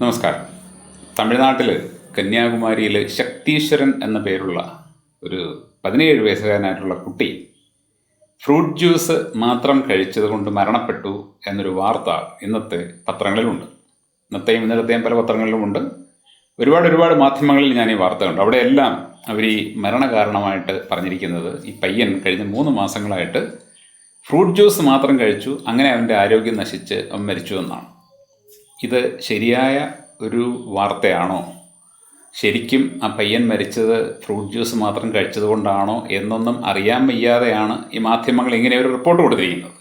നമസ്കാരം. തമിഴ്നാട്ടിൽ കന്യാകുമാരിയിൽ ശക്തീശ്വരൻ എന്ന പേരുള്ള ഒരു പതിനേഴ് വയസ്സുകാരനായിട്ടുള്ള കുട്ടി ഫ്രൂട്ട് ജ്യൂസ് മാത്രം കഴിച്ചത് കൊണ്ട് മരണപ്പെട്ടു എന്നൊരു വാർത്ത ഇന്നത്തെ പത്രങ്ങളിലുണ്ട്. ഇന്നത്തെയും ഇന്നലത്തെയും പല പത്രങ്ങളിലുമുണ്ട്. ഒരുപാട് ഒരുപാട് മാധ്യമങ്ങളിൽ ഞാൻ ഈ വാർത്ത കണ്ടു അവിടെയെല്ലാം അവർ ഈ മരണകാരണമായിട്ട് പറഞ്ഞിരിക്കുന്നത് ഈ പയ്യൻ കഴിഞ്ഞ മൂന്ന് മാസങ്ങളായിട്ട് ഫ്രൂട്ട് ജ്യൂസ് മാത്രം കഴിച്ചു അങ്ങനെ അവന്റെ ആരോഗ്യം നശിച്ച് അവൻ മരിച്ചു എന്നാണ്. ഇത് ശരിയായ ഒരു വാർത്തയാണോ? ശരിക്കും ആ പയ്യൻ മരിച്ചത് ഫ്രൂട്ട് ജ്യൂസ് മാത്രം കഴിച്ചത് കൊണ്ടാണോ എന്നൊന്നും അറിയാൻ വയ്യാതെയാണ് ഈ മാധ്യമങ്ങൾ ഇങ്ങനെ ഒരു റിപ്പോർട്ട് കൊടുത്തിരിക്കുന്നത്.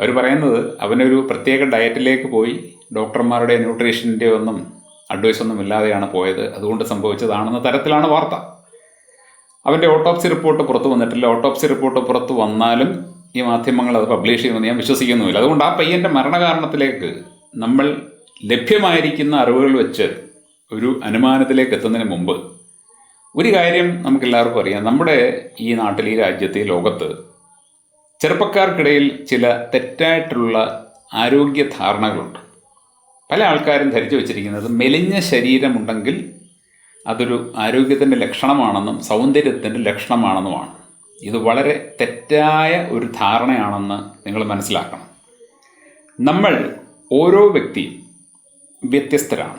അവർ പറയുന്നത് അവനൊരു പ്രത്യേക ഡയറ്റിലേക്ക് പോയി ഡോക്ടർമാരുടെ ന്യൂട്രീഷന്റെ ഒന്നും അഡ്വൈസ് ഒന്നും ഇല്ലാതെയാണ് പോയത് അതുകൊണ്ട് സംഭവിച്ചതാണെന്ന തരത്തിലാണ് വാർത്ത. അവന്റെ ഓട്ടോപ്സി റിപ്പോർട്ട് പുറത്തു വന്നിട്ടില്ല. ഓട്ടോപ്സി റിപ്പോർട്ട് പുറത്തു വന്നാലും ഈ മാധ്യമങ്ങൾ അത് പബ്ലിഷ് ചെയ്യുമെന്ന് ഞാൻ വിശ്വസിക്കുന്നുമില്ല. അതുകൊണ്ട് ആ പയ്യന്റെ മരണകാരണത്തിലേക്ക് നമ്മൾ ലഭ്യമായിരിക്കുന്ന അറിവുകൾ വെച്ച് ഒരു അനുമാനത്തിലേക്ക് എത്തുന്നതിന് മുമ്പ് ഒരു കാര്യം നമുക്കെല്ലാവർക്കും അറിയാം. നമ്മുടെ ഈ നാട്ടിൽ ഈ രാജ്യത്ത് ഈ ലോകത്ത് ചെറുപ്പക്കാർക്കിടയിൽ ചില തെറ്റായിട്ടുള്ള ആരോഗ്യ ധാരണകളുണ്ട്. പല ആൾക്കാരും ധരിച്ചു വച്ചിരിക്കുന്നത് മെലിഞ്ഞ ശരീരമുണ്ടെങ്കിൽ അതൊരു ആരോഗ്യത്തിന്റെ ലക്ഷണമാണെന്നും സൗന്ദര്യത്തിന്റെ ലക്ഷണമാണെന്നുമാണ്. ഇത് വളരെ തെറ്റായ ഒരു ധാരണയാണെന്ന് നിങ്ങൾ മനസ്സിലാക്കണം. നമ്മൾ ഓരോ വ്യക്തിയും വ്യത്യസ്തരാണ്.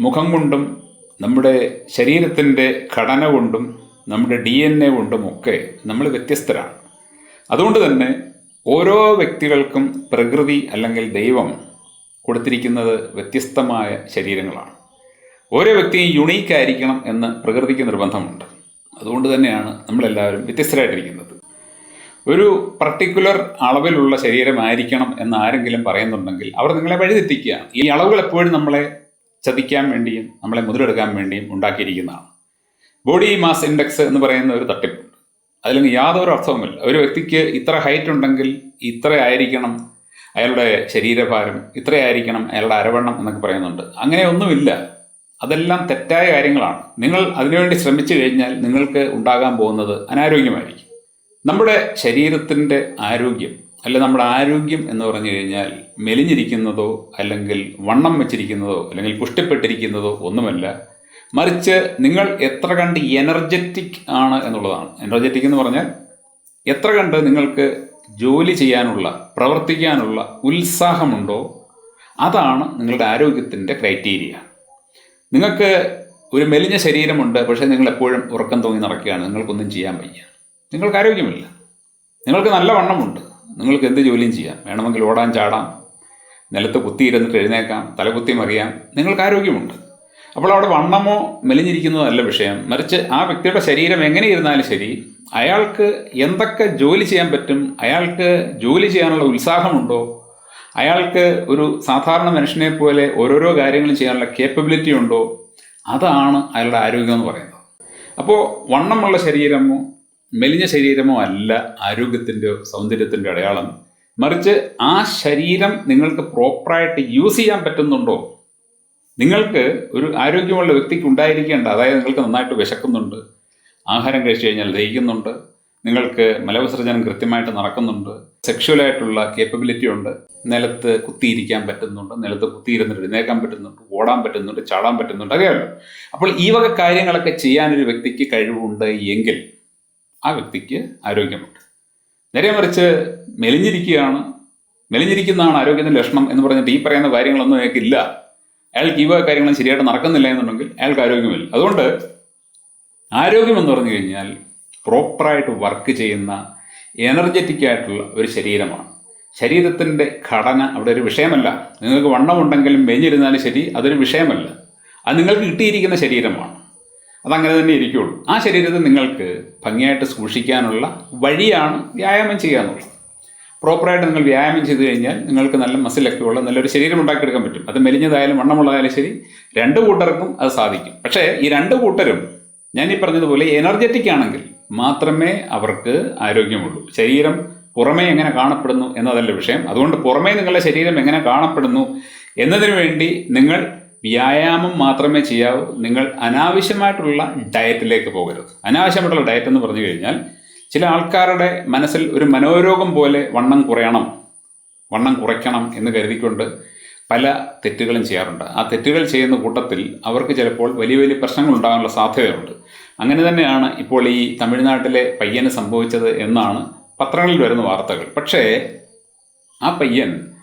മുഖം കൊണ്ടും നമ്മുടെ ശരീരത്തിന്റെ ഘടന കൊണ്ടും നമ്മുടെ ഡി എൻ എ കൊണ്ടും ഒക്കെ നമ്മൾ വ്യത്യസ്തരാണ്. അതുകൊണ്ട് തന്നെ ഓരോ വ്യക്തികൾക്കും പ്രകൃതി അല്ലെങ്കിൽ ദൈവം കൊടുത്തിരിക്കുന്നത് വ്യത്യസ്തമായ ശരീരങ്ങളാണ്. ഓരോ വ്യക്തിയും യുണീക്കായിരിക്കണം എന്ന് പ്രകൃതിക്ക് നിർബന്ധമുണ്ട്. അതുകൊണ്ട് തന്നെയാണ് നമ്മളെല്ലാവരും വ്യത്യസ്തരായിട്ടിരിക്കുന്നത്. ഒരു പർട്ടിക്കുലർ അളവിലുള്ള ശരീരമായിരിക്കണം എന്ന് ആരെങ്കിലും പറയുന്നുണ്ടെങ്കിൽ അവർ നിങ്ങളെ വഴിതെറ്റിക്കുകയാണ് ഈ അളവുകൾ എപ്പോഴും നമ്മളെ ചതിക്കാൻ വേണ്ടിയും നമ്മളെ മുതലെടുക്കാൻ വേണ്ടിയും ഉണ്ടാക്കിയിരിക്കുന്നതാണ്. ബോഡി മാസ് ഇൻഡെക്സ് എന്ന് പറയുന്ന ഒരു തട്ടിപ്പുണ്ട്. അതിലൊന്നും യാതൊരു അർത്ഥവുമില്ല. ഒരു വ്യക്തിക്ക് ഇത്ര ഹൈറ്റ് ഉണ്ടെങ്കിൽ ഇത്ര ആയിരിക്കണം അയാളുടെ ശരീരഭാരം ഇത്രയായിരിക്കണം അയാളുടെ അരവണ്ണം എന്നൊക്കെ പറയുന്നുണ്ട്. അങ്ങനെയൊന്നുമില്ല അതെല്ലാം തെറ്റായ കാര്യങ്ങളാണ്. നിങ്ങൾ അതിനുവേണ്ടി ശ്രമിച്ചു കഴിഞ്ഞാൽ നിങ്ങൾക്ക് ഉണ്ടാകാൻ പോകുന്നത് അനാരോഗ്യമായിരിക്കും. നമ്മുടെ ശരീരത്തിന്റെ ആരോഗ്യം അല്ല നമ്മുടെ ആരോഗ്യം എന്ന് പറഞ്ഞു കഴിഞ്ഞാൽ മെലിഞ്ഞിരിക്കുന്നതോ അല്ലെങ്കിൽ വണ്ണം വെച്ചിരിക്കുന്നതോ അല്ലെങ്കിൽ പുഷ്ടിപ്പെട്ടിരിക്കുന്നതോ ഒന്നുമല്ല. മറിച്ച് നിങ്ങൾ എത്ര കണ്ട് എനർജറ്റിക് ആണ് എന്നുള്ളതാണ്. എനർജറ്റിക് എന്ന് പറഞ്ഞാൽ എത്ര കണ്ട് നിങ്ങൾക്ക് ജോലി ചെയ്യാനുള്ള പ്രവർത്തിക്കാനുള്ള ഉത്സാഹമുണ്ടോ അതാണ് നിങ്ങളുടെ ആരോഗ്യത്തിന്റെ ക്രൈറ്റീരിയ നിങ്ങൾക്ക് ഒരു മെലിഞ്ഞ ശരീരമുണ്ട് പക്ഷേ നിങ്ങൾ എപ്പോഴും ഉറക്കം തോന്നി നടക്കുകയാണ്. നിങ്ങൾക്കൊന്നും ചെയ്യാൻ വയ്യ. നിങ്ങൾക്ക് ആരോഗ്യമില്ല. നിങ്ങൾക്ക് നല്ല വണ്ണമുണ്ട്. നിങ്ങൾക്ക് എന്ത് ജോലിയും ചെയ്യാം. വേണമെങ്കിൽ ഓടാൻ ചാടാം. നിലത്ത് കുത്തിയിരുന്നിട്ട് എഴുന്നേക്കാം തലകുത്തി മറിയാം. നിങ്ങൾക്ക് ആരോഗ്യമുണ്ട്. അപ്പോൾ അവിടെ വണ്ണമോ മെലിഞ്ഞിരിക്കുന്നതല്ല വിഷയം. മറിച്ച് ആ വ്യക്തിയുടെ ശരീരം എങ്ങനെ ഇരുന്നാലും ശരി അയാൾക്ക് എന്തൊക്കെ ജോലി ചെയ്യാൻ പറ്റും അയാൾക്ക് ജോലി ചെയ്യാനുള്ള ഉത്സാഹമുണ്ടോ അയാൾക്ക് ഒരു സാധാരണ മനുഷ്യനെ പോലെ ഓരോരോ കാര്യങ്ങളും ചെയ്യാനുള്ള കേപ്പബിലിറ്റി ഉണ്ടോ അതാണ് അയാളുടെ ആരോഗ്യം എന്ന് പറയുന്നത്. അപ്പോൾ വണ്ണമുള്ള ശരീരമോ മെലിഞ്ഞ ശരീരമോ അല്ല ആരോഗ്യത്തിന്റെ സൗന്ദര്യത്തിന്റെ അടയാളം. മറിച്ച് ആ ശരീരം നിങ്ങൾക്ക് പ്രോപ്പറായിട്ട് യൂസ് ചെയ്യാൻ പറ്റുന്നുണ്ടോ? നിങ്ങൾക്ക് ഒരു ആരോഗ്യമുള്ള വ്യക്തിക്ക് ഉണ്ടായിരിക്കേണ്ട അതായത് നിങ്ങൾക്ക് നന്നായിട്ട് വിശക്കുന്നുണ്ട് ആഹാരം കഴിച്ചു കഴിഞ്ഞാൽ ദഹിക്കുന്നുണ്ട് നിങ്ങൾക്ക് മലവിസർജനം കൃത്യമായിട്ട് നടക്കുന്നുണ്ട് സെക്ഷുവലായിട്ടുള്ള കേപ്പബിലിറ്റി ഉണ്ട് നിലത്ത് കുത്തിയിരിക്കാൻ പറ്റുന്നുണ്ട് നിലത്ത് കുത്തിയിരുന്നിട്ട് എഴുന്നേക്കാൻ പറ്റുന്നുണ്ട് ഓടാൻ പറ്റുന്നുണ്ട് ചാടാൻ പറ്റുന്നുണ്ട് അറിയാമല്ലോ അപ്പോൾ ഈ വക കാര്യങ്ങളൊക്കെ ചെയ്യാനൊരു വ്യക്തിക്ക് കഴിവുണ്ട് എങ്കിൽ ആ വ്യക്തിക്ക് ആരോഗ്യമുണ്ട്. നേരെ മറിച്ച് മെലിഞ്ഞിരിക്കുകയാണ്. മെലിഞ്ഞിരിക്കുന്നതാണ് ആരോഗ്യത്തിന്റെ ലക്ഷണം എന്ന് പറഞ്ഞിട്ട് ഈ പറയുന്ന കാര്യങ്ങളൊന്നും അയാൾക്കില്ല അയാൾക്ക് ഈ കാര്യങ്ങളും ശരിയായിട്ട് നടക്കുന്നില്ല എന്നുണ്ടെങ്കിൽ അയാൾക്ക് ആരോഗ്യമില്ല. അതുകൊണ്ട് ആരോഗ്യം എന്ന് പറഞ്ഞു കഴിഞ്ഞാൽ പ്രോപ്പറായിട്ട് വർക്ക് ചെയ്യുന്ന എനർജറ്റിക് ആയിട്ടുള്ള ഒരു ശരീരമാണ്. ശരീരത്തിന്റെ ഘടന അവിടെ ഒരു വിഷയമല്ല. നിങ്ങൾക്ക് വണ്ണമുണ്ടെങ്കിലും മെഞ്ഞിരുന്നാലും ശരി അതൊരു വിഷയമല്ല. അത് നിങ്ങൾക്ക് കിട്ടിയിരിക്കുന്ന ശരീരമാണ്. അതങ്ങനെ തന്നെ ഇരിക്കുള്ളൂ. ആ ശരീരത്തെ നിങ്ങൾക്ക് ഭംഗിയായിട്ട് സൂക്ഷിക്കാനുള്ള വഴിയാണ് വ്യായാമം ചെയ്യുക എന്നുള്ളത് പ്രോപ്പറായിട്ട് നിങ്ങൾ വ്യായാമം ചെയ്ത് കഴിഞ്ഞാൽ നിങ്ങൾക്ക് നല്ല മസിലൊക്കെ ഉള്ള നല്ലൊരു ശരീരം ഉണ്ടാക്കിയെടുക്കാൻ പറ്റും. അത് മെലിഞ്ഞതായാലും വണ്ണമുള്ളതായാലും ശരി രണ്ട് കൂട്ടർക്കും അത് സാധിക്കും. പക്ഷേ ഈ രണ്ട് കൂട്ടരും ഞാൻ ഈ പറഞ്ഞതുപോലെ എനർജറ്റിക് ആണെങ്കിൽ മാത്രമേ അവർക്ക് ആരോഗ്യമുള്ളൂ. ശരീരം പുറമേ എങ്ങനെ കാണപ്പെടുന്നു എന്നതല്ല വിഷയം. അതുകൊണ്ട് പുറമേ നിങ്ങളുടെ ശരീരം എങ്ങനെ കാണപ്പെടുന്നു എന്നതിനു വേണ്ടി നിങ്ങൾ വ്യായാമം മാത്രമേ ചെയ്യാവൂ. നിങ്ങൾ അനാവശ്യമായിട്ടുള്ള ഡയറ്റിലേക്ക് പോകരുത്. അനാവശ്യമായിട്ടുള്ള ഡയറ്റ് എന്ന് പറഞ്ഞു കഴിഞ്ഞാൽ ചില ആൾക്കാരുടെ മനസ്സിൽ ഒരു മനോരോഗം പോലെ വണ്ണം കുറയണം വണ്ണം കുറയ്ക്കണം എന്ന് കരുതിക്കൊണ്ട് പല തെറ്റുകളും ചെയ്യാറുണ്ട്. ആ തെറ്റുകൾ ചെയ്യുന്ന കൂട്ടത്തിൽ അവർക്ക് ചിലപ്പോൾ വലിയ വലിയ പ്രശ്നങ്ങൾ ഉണ്ടാകാനുള്ള സാധ്യതയുണ്ട് അങ്ങനെ തന്നെയാണ് ഇപ്പോൾ ഈ തമിഴ്നാട്ടിലെ പയ്യന് സംഭവിച്ചത് എന്നാണ് പത്രങ്ങളിൽ വരുന്ന വാർത്തകൾ. പക്ഷേ ആ പയ്യൻ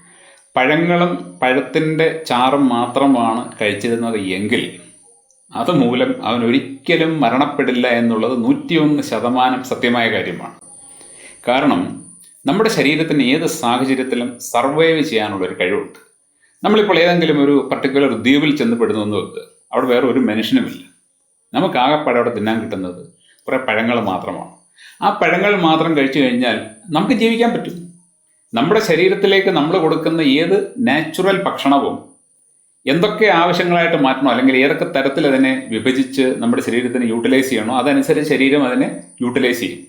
പഴങ്ങളും പഴത്തിന്റെ ചാറും മാത്രമാണ് കഴിച്ചിരുന്നത് എങ്കിൽ അതുമൂലം അവൻ ഒരിക്കലും മരണപ്പെടില്ല എന്നുള്ളത് നൂറ്റിയൊന്ന് ശതമാനം സത്യമായ കാര്യമാണ്. കാരണം നമ്മുടെ ശരീരത്തിന് ഏത് സാഹചര്യത്തിലും സർവൈവ് ചെയ്യാനുള്ള ഒരു കഴിവുണ്ട്. നമ്മളിപ്പോൾ ഏതെങ്കിലും ഒരു പർട്ടിക്കുലർ ദ്വീപിൽ ചെന്ന് പെടുന്നു എന്ന് വെക്കുക അവിടെ വേറെ ഒരു മനുഷ്യനുമില്ല നമുക്ക് ആകെപ്പാടെ അവിടെ തിന്നാൻ കിട്ടുന്നത് കുറേ പഴങ്ങൾ മാത്രമാണ്. ആ പഴങ്ങൾ മാത്രം കഴിച്ചു കഴിഞ്ഞാൽ നമുക്ക് ജീവിക്കാൻ പറ്റും. നമ്മുടെ ശരീരത്തിലേക്ക് നമ്മൾ കൊടുക്കുന്ന ഏത് നാച്ചുറൽ ഭക്ഷണവും എന്തൊക്കെ ആവശ്യങ്ങളായിട്ട് മാറ്റണോ അല്ലെങ്കിൽ ഏതൊക്കെ തരത്തിൽ അതിനെ വിഭജിച്ച് നമ്മുടെ ശരീരത്തിന് യൂട്ടിലൈസ് ചെയ്യണോ അതനുസരിച്ച് ശരീരം അതിനെ യൂട്ടിലൈസ് ചെയ്യും.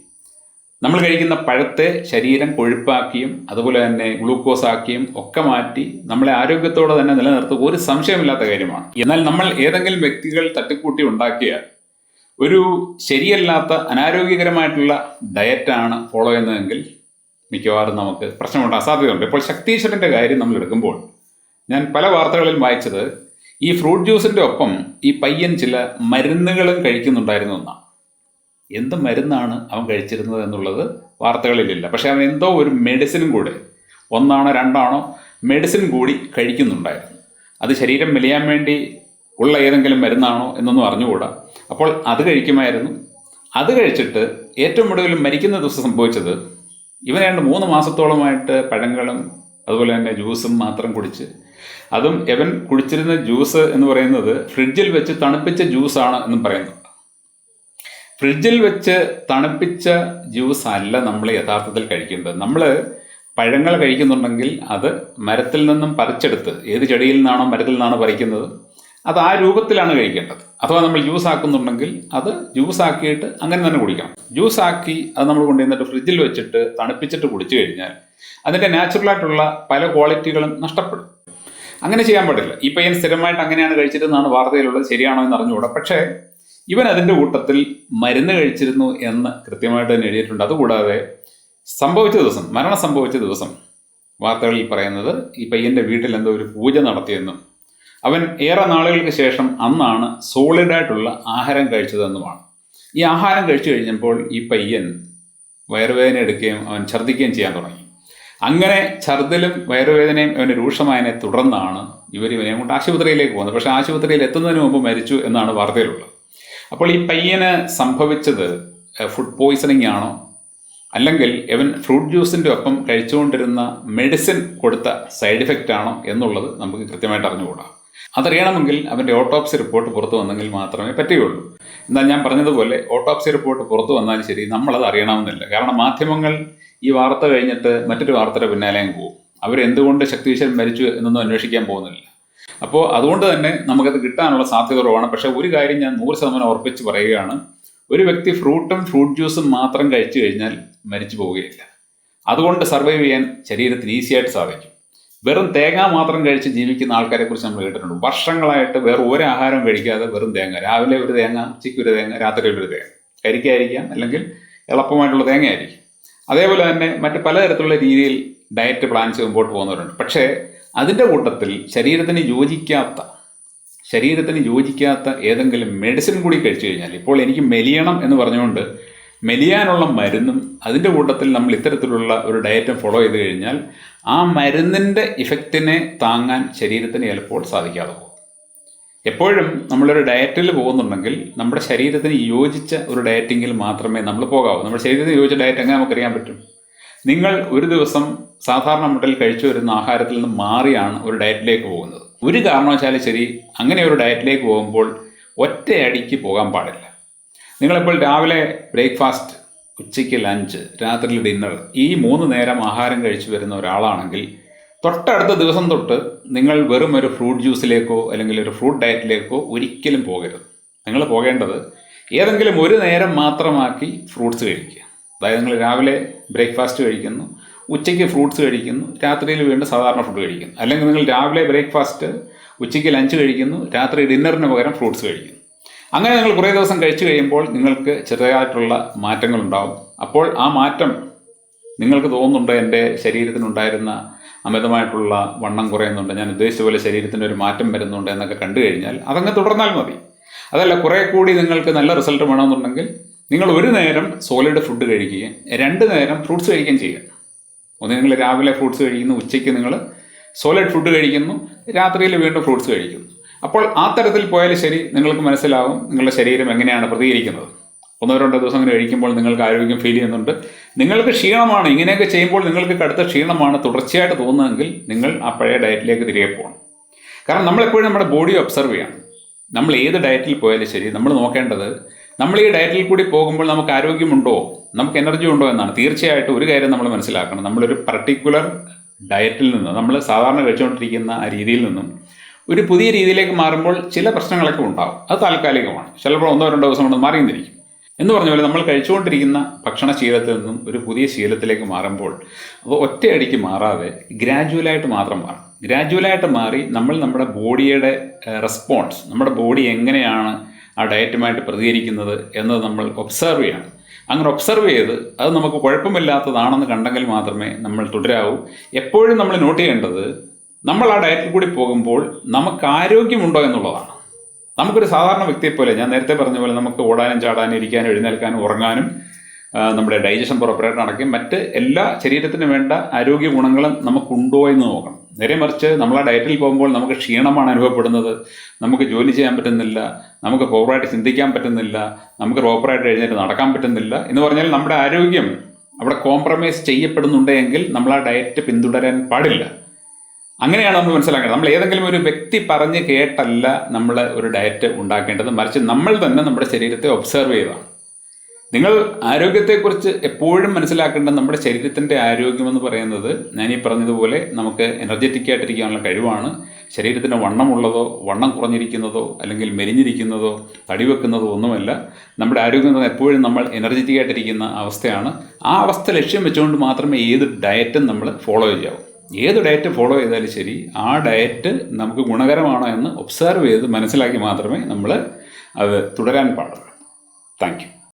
നമ്മൾ കഴിക്കുന്ന പഴത്തെ ശരീരം കൊഴുപ്പാക്കിയും അതുപോലെ തന്നെ ഗ്ലൂക്കോസ് ആക്കിയും ഒക്കെ മാറ്റി നമ്മളെ ആരോഗ്യത്തോടെ തന്നെ നിലനിർത്തുക ഒരു സംശയമില്ലാത്ത കാര്യമാണ്. എന്നാൽ നമ്മൾ ഏതെങ്കിലും വ്യക്തികൾ തട്ടിക്കൂട്ടി ഉണ്ടാക്കിയാൽ ഒരു ശരിയല്ലാത്ത അനാരോഗ്യകരമായിട്ടുള്ള ഡയറ്റാണ് ഫോളോ ചെയ്യുന്നതെങ്കിൽ മിക്കവാറും നമുക്ക് പ്രശ്നമുണ്ട് അസാധ്യതയുണ്ട്. ഇപ്പോൾ ശക്തീശ്വരന്റെ കാര്യം നമ്മൾ എടുക്കുമ്പോൾ ഞാൻ പല വാർത്തകളിൽ വായിച്ചത് ഈ ഫ്രൂട്ട് ജ്യൂസിന്റെ ഒപ്പം ഈ പയ്യൻ ചില മരുന്നുകളും കഴിക്കുന്നുണ്ടായിരുന്നു എന്നാണ് എന്ത് മരുന്നാണ് അവൻ കഴിച്ചിരുന്നത് എന്നുള്ളത് വാർത്തകളിലില്ല. പക്ഷേ അവൻ എന്തോ ഒരു മെഡിസിനും കൂടെ ഒന്നാണോ രണ്ടാണോ മെഡിസിൻ കൂടി കഴിക്കുന്നുണ്ടായിരുന്നു. അത് ശരീരം മെലിയാൻ വേണ്ടി ഉള്ള ഏതെങ്കിലും മരുന്നാണോ എന്നൊന്നും അറിഞ്ഞുകൂടാ. അപ്പോൾ അത് കഴിക്കുമായിരുന്നു. അത് കഴിച്ചിട്ട് ഏറ്റവും ഒടുവിൽ മരിക്കുന്ന ദിവസം സംഭവിച്ചത് ഇവൻ രണ്ട് മൂന്ന് മാസത്തോളമായിട്ട് പഴങ്ങളും അതുപോലെ തന്നെ ജ്യൂസും മാത്രം കുടിച്ച്. അതും എവൻ കുടിച്ചിരുന്ന ജ്യൂസ് എന്ന് പറയുന്നത് ഫ്രിഡ്ജിൽ വെച്ച് തണുപ്പിച്ച ജ്യൂസാണ് എന്നും പറയുന്നു. ഫ്രിഡ്ജിൽ വെച്ച് തണുപ്പിച്ച ജ്യൂസ് അല്ല നമ്മൾ യഥാർത്ഥത്തിൽ കഴിക്കേണ്ടത്. നമ്മൾ പഴങ്ങൾ കഴിക്കുന്നുണ്ടെങ്കിൽ അത് മരത്തിൽ നിന്നും പറിച്ചെടുത്ത് ഏത് ചെടിയിൽ നിന്നാണോ മരത്തിൽ നിന്നാണോ പറിക്കുന്നത് അത് ആ രൂപത്തിലാണ് കഴിക്കേണ്ടത്. അഥവാ നമ്മൾ ജ്യൂസ് ആക്കുന്നുണ്ടെങ്കിൽ അത് ജ്യൂസ് ആക്കിയിട്ട് അങ്ങനെ തന്നെ കുടിക്കണം. ജ്യൂസ് ആക്കി അത് നമ്മൾ കൊണ്ടുവന്നിട്ട് ഫ്രിഡ്ജിൽ വെച്ചിട്ട് തണുപ്പിച്ചിട്ട് കുടിച്ചു കഴിഞ്ഞാൽ അതിന്റെ നാച്ചുറലായിട്ടുള്ള പല ക്വാളിറ്റികളും നഷ്ടപ്പെടും. അങ്ങനെ ചെയ്യാൻ പാടില്ല. ഈ പയ്യൻ സ്ഥിരമായിട്ട് അങ്ങനെയാണ് കഴിച്ചിരുന്നതാണ് വാർത്തയിലുള്ളത്. ശരിയാണോ എന്ന് അറിഞ്ഞുകൂടാ. പക്ഷേ ഇവൻ അതിന്റെ കൂട്ടത്തിൽ മരുന്ന് കഴിച്ചിരുന്നു എന്ന് കൃത്യമായിട്ട് തന്നെ എഴുതിയിട്ടുണ്ട്. അതുകൂടാതെ സംഭവിച്ച ദിവസം മരണം സംഭവിച്ച ദിവസം വാർത്തകളിൽ പറയുന്നത് ഈ പയ്യന്റെ വീട്ടിൽ എന്തോ ഒരു പൂജ നടത്തിയെന്നും അവൻ ഏറെ നാളുകൾക്ക് ശേഷം അന്നാണ് സോളിഡായിട്ടുള്ള ആഹാരം കഴിച്ചതെന്നുമാണ്. ഈ ആഹാരം കഴിച്ചു കഴിഞ്ഞപ്പോൾ ഈ പയ്യൻ വയറുവേദന എടുക്കുകയും അവൻ ഛർദ്ദിക്കുകയും ചെയ്യാൻ തുടങ്ങി. അങ്ങനെ ഛർദിലും വയറുവേദനയും അവന് രൂക്ഷമായതിനെ തുടർന്നാണ് ഇവർ ഇവനെ കൊണ്ട് ആശുപത്രിയിലേക്ക് പോകുന്നത്. പക്ഷേ ആശുപത്രിയിൽ എത്തുന്നതിന് മുമ്പ് മരിച്ചു എന്നാണ് വാർത്തയിലുള്ളത്. അപ്പോൾ ഈ പയ്യന് സംഭവിച്ചത് ഫുഡ് പോയിസണിങ് ആണോ? അല്ലെങ്കിൽ ഇവൻ ഫ്രൂട്ട് ജ്യൂസിന്റെ ഒപ്പം കഴിച്ചുകൊണ്ടിരുന്ന മെഡിസിൻ കൊടുത്ത സൈഡ് ഇഫക്റ്റ് ആണോ എന്നുള്ളത് നമുക്ക് കൃത്യമായിട്ട് അറിഞ്ഞുകൂടാ. അതറിയണമെങ്കിൽ അവന്റെ ഓട്ടോപ്സി റിപ്പോർട്ട് പുറത്തു വന്നെങ്കിൽ മാത്രമേ പറ്റുകയുള്ളൂ. എന്നാൽ ഞാൻ പറഞ്ഞതുപോലെ ഓട്ടോപ്സി റിപ്പോർട്ട് പുറത്തു വന്നാലും ശരി നമ്മളത് അറിയണമെന്നില്ല. കാരണം മാധ്യമങ്ങൾ ഈ വാർത്ത കഴിഞ്ഞിട്ട് മറ്റൊരു വാർത്തയുടെ പിന്നാലെയും പോകും. അവരെന്തുകൊണ്ട് ശക്തിവിശ്വൻ മരിച്ചു എന്നൊന്നും അന്വേഷിക്കാൻ പോകുന്നില്ല. അപ്പോൾ അതുകൊണ്ട് തന്നെ നമുക്കത് കിട്ടാനുള്ള സാധ്യത കുറവാണ്. പക്ഷേ ഒരു കാര്യം ഞാൻ നൂറ് ശതമാനം ഉറപ്പിച്ച് പറയുകയാണ്. ഒരു വ്യക്തി ഫ്രൂട്ടും ഫ്രൂട്ട് ജ്യൂസും മാത്രം കഴിച്ചു കഴിഞ്ഞാൽ മരിച്ചു പോവുകയില്ല. അതുകൊണ്ട് സർവൈവ് ചെയ്യാൻ ശരീരത്തിന് ഈസിയായിട്ട് സാധിക്കും. വെറും തേങ്ങ മാത്രം കഴിച്ച് ജീവിക്കുന്ന ആൾക്കാരെ കുറിച്ച് നമ്മൾ കേട്ടിട്ടുണ്ട്. വർഷങ്ങളായിട്ട് വേറെ ഒരു ആഹാരം കഴിക്കാതെ വെറും തേങ്ങ. രാവിലെ ഒരു തേങ്ങ ഉച്ചയ്ക്ക് ഒരു തേങ്ങ രാത്രി ഒരു തേങ്ങ. കരിക്കായിരിക്കാം അല്ലെങ്കിൽ എളുപ്പമായിട്ടുള്ള തേങ്ങയായിരിക്കും. അതേപോലെ തന്നെ മറ്റ് പലതരത്തിലുള്ള രീതിയിൽ ഡയറ്റ് പ്ലാൻ മുമ്പോട്ട് പോകുന്നവരുണ്ട്. പക്ഷേ അതിന്റെ കൂട്ടത്തിൽ ശരീരത്തിന് യോജിക്കാത്ത ശരീരത്തിന് യോജിക്കാത്ത ഏതെങ്കിലും മെഡിസിൻ കൂടി കഴിച്ചു കഴിഞ്ഞാൽ ഇപ്പോൾ എനിക്ക് മെലിയണം എന്ന് പറഞ്ഞുകൊണ്ട് മെലിയാനുള്ള മരുന്നും അതിന്റെ കൂട്ടത്തിൽ നമ്മൾ ഇത്തരത്തിലുള്ള ഒരു ഡയറ്റും ഫോളോ ചെയ്ത് കഴിഞ്ഞാൽ ആ മരുന്നിന്റെ ഇഫക്റ്റിനെ താങ്ങാൻ ശരീരത്തിന് ചിലപ്പോൾ സാധിക്കാതെ പോകും. എപ്പോഴും നമ്മളൊരു ഡയറ്റിൽ പോകുന്നുണ്ടെങ്കിൽ നമ്മുടെ ശരീരത്തിന് യോജിച്ച ഒരു ഡയറ്റിങ്ങിൽ മാത്രമേ നമ്മൾ പോകാവൂ. നമ്മുടെ ശരീരത്തിന് യോജിച്ച ഡയറ്റ് എങ്ങനെ നമുക്കറിയാൻ പറ്റും? നിങ്ങൾ ഒരു ദിവസം സാധാരണ മുട്ടൽ കഴിച്ചു വരുന്ന ആഹാരത്തിൽ നിന്ന് മാറിയാണ് ഒരു ഡയറ്റിലേക്ക് പോകുന്നത്. ഒരു കാരണവശാലും ശരി അങ്ങനെ ഒരു ഡയറ്റിലേക്ക് പോകുമ്പോൾ ഒറ്റയടിക്ക് പോകാൻ പാടില്ല. നിങ്ങളിപ്പോൾ രാവിലെ ബ്രേക്ക്ഫാസ്റ്റ് ഉച്ചയ്ക്ക് ലഞ്ച് രാത്രിയിൽ ഡിന്നർ ഈ മൂന്ന് നേരം ആഹാരം കഴിച്ചു വരുന്ന ഒരാളാണെങ്കിൽ തൊട്ടടുത്ത ദിവസം തൊട്ട് നിങ്ങൾ വെറും ഒരു ഫ്രൂട്ട് ജ്യൂസിലേക്കോ അല്ലെങ്കിൽ ഒരു ഫ്രൂട്ട് ഡയറ്റിലേക്കോ ഒരിക്കലും പോകരുത്. നിങ്ങൾ പോകേണ്ടത് ഏതെങ്കിലും ഒരു നേരം മാത്രമാക്കി ഫ്രൂട്ട്സ് കഴിക്കുക. അതായത് നിങ്ങൾ രാവിലെ ബ്രേക്ക്ഫാസ്റ്റ് കഴിക്കുന്നു ഉച്ചയ്ക്ക് ഫ്രൂട്ട്സ് കഴിക്കുന്നു രാത്രിയിൽ വീണ്ടും സാധാരണ ഫുഡ് കഴിക്കുന്നു. അല്ലെങ്കിൽ നിങ്ങൾ രാവിലെ ബ്രേക്ക്ഫാസ്റ്റ് ഉച്ചയ്ക്ക് ലഞ്ച് കഴിക്കുന്നു രാത്രി ഡിന്നറിന് പകരം ഫ്രൂട്ട്സ് കഴിക്കുന്നു. അങ്ങനെ നിങ്ങൾ കുറേ ദിവസം കഴിച്ചു കഴിയുമ്പോൾ നിങ്ങൾക്ക് ചെറുതായിട്ടുള്ള മാറ്റങ്ങൾ ഉണ്ടാവും അപ്പോൾ ആ മാറ്റം നിങ്ങൾക്ക് തോന്നുന്നുണ്ട്? എന്റെ ശരീരത്തിനുണ്ടായിരുന്ന അമിതമായിട്ടുള്ള വണ്ണം കുറയുന്നുണ്ട്. ഞാൻ ഉദ്ദേശിച്ച പോലെ ശരീരത്തിന് ഒരു മാറ്റം വരുന്നുണ്ട് എന്നൊക്കെ കണ്ടു കഴിഞ്ഞാൽ അതങ്ങ് തുടർന്നാൽ മതി. അതല്ല കുറേ കൂടി നിങ്ങൾക്ക് നല്ല റിസൾട്ട് വേണമെന്നുണ്ടെങ്കിൽ നിങ്ങൾ ഒരു നേരം സോളിഡ് ഫുഡ് കഴിക്കുകയും രണ്ട് നേരം ഫ്രൂട്ട്സ് കഴിക്കുകയും ചെയ്യുക. ഒന്ന് നിങ്ങൾ രാവിലെ ഫ്രൂട്ട്സ് കഴിക്കുന്നു ഉച്ചയ്ക്ക് നിങ്ങൾ സോളിഡ് ഫുഡ് കഴിക്കുന്നു രാത്രിയിൽ വീണ്ടും ഫ്രൂട്ട്സ് കഴിക്കുന്നു. അപ്പോൾ ആ തരത്തിൽ പോയാൽ ശരി നിങ്ങൾക്ക് മനസ്സിലാവും നിങ്ങളുടെ ശരീരം എങ്ങനെയാണ് പ്രതികരിക്കുന്നത്. ഒന്നോ രണ്ടോ ദിവസം അങ്ങനെ കഴിക്കുമ്പോൾ നിങ്ങൾക്ക് ആരോഗ്യം ഫീൽ ചെയ്യുന്നുണ്ട്. നിങ്ങൾക്ക് ക്ഷീണമാണ് ഇങ്ങനെയൊക്കെ ചെയ്യുമ്പോൾ നിങ്ങൾക്ക് കടുത്ത ക്ഷീണമാണ് തുടർച്ചയായിട്ട് തോന്നുന്നതെങ്കിൽ നിങ്ങൾ ആ പഴയ ഡയറ്റിലേക്ക് തിരികെ പോകണം. കാരണം നമ്മളെപ്പോഴും നമ്മുടെ ബോഡി ഒബ്സർവ് ചെയ്യണം. നമ്മൾ ഏത് ഡയറ്റിൽ പോയാലും ശരി നമ്മൾ നോക്കേണ്ടത് നമ്മൾ ഈ ഡയറ്റിൽ കൂടി പോകുമ്പോൾ നമുക്ക് ആരോഗ്യമുണ്ടോ നമുക്ക് എനർജി ഉണ്ടോ എന്നാണ്. തീർച്ചയായിട്ടും ഒരു കാര്യം നമ്മൾ മനസ്സിലാക്കണം. നമ്മളൊരു പർട്ടിക്കുലർ ഡയറ്റിൽ നിന്ന് നമ്മൾ സാധാരണ കഴിച്ചുകൊണ്ടിരിക്കുന്ന ആ രീതിയിൽ നിന്നും ഒരു പുതിയ രീതിയിലേക്ക് മാറുമ്പോൾ ചില പ്രശ്നങ്ങളൊക്കെ ഉണ്ടാവും. അത് താൽക്കാലികമാണ്. ചിലപ്പോൾ ഒന്നോ രണ്ടോ ദിവസം കൊണ്ട് മാറിയെന്നിരിക്കും. എന്ന് പറഞ്ഞ പോലെ നമ്മൾ കഴിച്ചുകൊണ്ടിരിക്കുന്ന ഭക്ഷണശീലത്തിൽ നിന്നും ഒരു പുതിയ ശീലത്തിലേക്ക് മാറുമ്പോൾ അത് ഒറ്റയടിക്ക് മാറാതെ ഗ്രാജുവലായിട്ട് മാത്രം മാറും. ഗ്രാജുവലായിട്ട് മാറി നമ്മൾ നമ്മുടെ ബോഡിയുടെ റെസ്പോൺസ് നമ്മുടെ ബോഡി എങ്ങനെയാണ് ആ ഡയറ്റുമായിട്ട് പ്രതികരിക്കുന്നത് എന്നത് നമ്മൾ ഒബ്സർവ് ചെയ്യണം. അങ്ങനെ ഒബ്സർവ് ചെയ്ത് അത് നമുക്ക് കുഴപ്പമില്ലാത്തതാണെന്ന് കണ്ടെങ്കിൽ മാത്രമേ നമ്മൾ തുടരാവൂ. എപ്പോഴും നമ്മൾ നോട്ട് ചെയ്യേണ്ടത് നമ്മൾ ആ ഡയറ്റിൽ കൂടി പോകുമ്പോൾ നമുക്ക് ആരോഗ്യമുണ്ടോ എന്നുള്ളതാണ്. നമുക്കൊരു സാധാരണ വ്യക്തിയെ പോലെ ഞാൻ നേരത്തെ പറഞ്ഞ പോലെ നമുക്ക് ഓടാനും ചാടാനും ഇരിക്കാനും എഴുന്നേൽക്കാനും ഉറങ്ങാനും നമ്മുടെ ഡൈജഷൻ പ്രോപ്പറായിട്ട് നടക്കുകയും മറ്റ് എല്ലാ ശരീരത്തിനും വേണ്ട ആരോഗ്യ ഗുണങ്ങളും നമുക്കുണ്ടോ എന്ന് നോക്കണം. നേരെ മറിച്ച് നമ്മൾ ആ ഡയറ്റിൽ പോകുമ്പോൾ നമുക്ക് ക്ഷീണമാണ് അനുഭവപ്പെടുന്നത്. നമുക്ക് ജോലി ചെയ്യാൻ പറ്റുന്നില്ല. നമുക്ക് പ്രോപ്പറായിട്ട് ചിന്തിക്കാൻ പറ്റുന്നില്ല. നമുക്ക് പ്രോപ്പറായിട്ട് എഴുന്നേറ്റ് നടക്കാൻ പറ്റുന്നില്ല. എന്ന് പറഞ്ഞാൽ നമ്മുടെ ആരോഗ്യം അവിടെ കോംപ്രമൈസ് ചെയ്യപ്പെടുന്നുണ്ടെങ്കിൽ നമ്മൾ ആ ഡയറ്റ് പിന്തുടരാൻ പാടില്ല. അങ്ങനെയാണ് നമ്മൾ മനസ്സിലാക്കേണ്ടത്. നമ്മൾ ഏതെങ്കിലും ഒരു വ്യക്തി പറഞ്ഞ് കേട്ടല്ല നമ്മൾ ഒരു ഡയറ്റ് ഉണ്ടാക്കേണ്ടത്. മറിച്ച് നമ്മൾ തന്നെ നമ്മുടെ ശരീരത്തെ ഒബ്സർവ് ചെയ്താണ് നിങ്ങൾ ആരോഗ്യത്തെക്കുറിച്ച് എപ്പോഴും മനസ്സിലാക്കേണ്ടത് നമ്മുടെ ശരീരത്തിന്റെ ആരോഗ്യം എന്ന് പറയുന്നത് ഞാൻ ഈ പറഞ്ഞതുപോലെ നമുക്ക് എനർജറ്റിക് ആയിട്ടിരിക്കാനുള്ള കഴിവാണ്. ശരീരത്തിന് വണ്ണമുള്ളതോ വണ്ണം കുറഞ്ഞിരിക്കുന്നതോ അല്ലെങ്കിൽ മെലിഞ്ഞിരിക്കുന്നതോ തടി വെക്കുന്നതോ ഒന്നുമല്ല. നമ്മുടെ ആരോഗ്യം എന്ന് എപ്പോഴും നമ്മൾ എനർജറ്റിക് ആയിട്ടിരിക്കുന്ന അവസ്ഥയാണ്. ആ അവസ്ഥ ലക്ഷ്യം വെച്ചുകൊണ്ട് മാത്രമേ ഏത് ഡയറ്റും നമ്മൾ ഫോളോ ചെയ്യാവൂ ഏത് ഡയറ്റ് ഫോളോ ചെയ്താലും ശരി ആ ഡയറ്റ് നമുക്ക് ഗുണകരമാണോ എന്ന് ഒബ്സർവ് ചെയ്ത് മനസ്സിലാക്കി മാത്രമേ നമ്മൾ അത് തുടരാൻ പാടുള്ളൂ. താങ്ക്